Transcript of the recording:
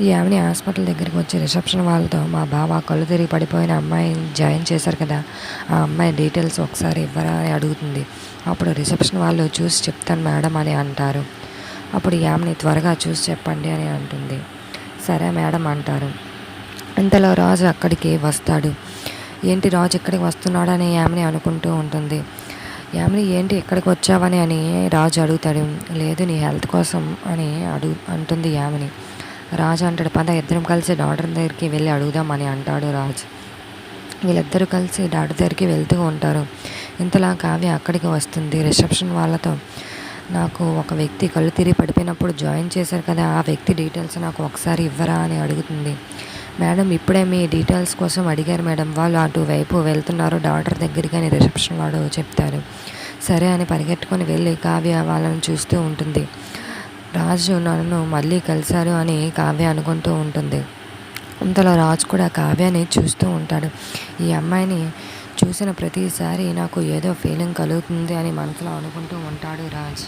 ఈ ఆమెని హాస్పిటల్ దగ్గరికి వచ్చి రిసెప్షన్ వాళ్ళతో మా బావ కళ్ళు తిరిగి పడిపోయిన అమ్మాయిని జాయిన్ చేశారు కదా ఆ అమ్మాయి డీటెయిల్స్ ఒకసారి ఇవ్వరా అని అడుగుతుంది. అప్పుడు రిసెప్షన్ వాళ్ళు చూసి చెప్తాను మేడం అని అంటారు. అప్పుడు ఈ ఆమెని త్వరగా చూసి చెప్పండి అని అంటుంది. సరే మేడం అంటారు. ఇంతలో రాజు అక్కడికి వస్తాడు. ఏంటి రాజు ఇక్కడికి వస్తున్నాడని ఆమెని అనుకుంటూ ఉంటుంది. యామిని ఏంటి ఇక్కడికి వచ్చావని అని రాజు అడుగుతాడు. లేదు నీ హెల్త్ కోసం అని అడుగు అంటుంది యామిని రాజు అంటాడు పద ఇద్దరం కలిసి డాక్టర్ దగ్గరికి వెళ్ళి అడుగుదామని అంటాడు రాజు. వీళ్ళిద్దరూ కలిసి డాక్టర్ దగ్గరికి వెళ్తూ ఉంటారు. ఇంతలా కావ్య అక్కడికి వస్తుంది. రిసెప్షన్ వాళ్ళతో నాకు ఒక వ్యక్తి కళ్ళు తిరిగి పడిపోయినప్పుడు జాయిన్ చేశారు కదా ఆ వ్యక్తి డీటెయిల్స్ నాకు ఒకసారి ఇవ్వరా? అని అడుగుతుంది. మేడం ఇప్పుడే మీ డీటెయిల్స్ కోసం అడిగారు మేడం. వాళ్ళు అటువైపు వెళ్తున్నారు డాక్టర్ దగ్గరికి అని రిసెప్షన్ వాడు చెప్తారు. సరే అని పరిగెట్టుకొని వెళ్ళి కావ్య వాళ్ళని చూస్తూ ఉంటుంది. రాజు నన్ను మళ్ళీ కలిశారు అని కావ్య అనుకుంటూ ఉంటుంది. ఇంతలో రాజు కూడా కావ్యాన్ని చూస్తూ ఉంటాడు. ఈ అమ్మాయిని చూసిన ప్రతిసారి నాకు ఏదో ఫీలింగ్ కలుగుతుంది అని మనసులో అనుకుంటూ ఉంటాడు రాజ్.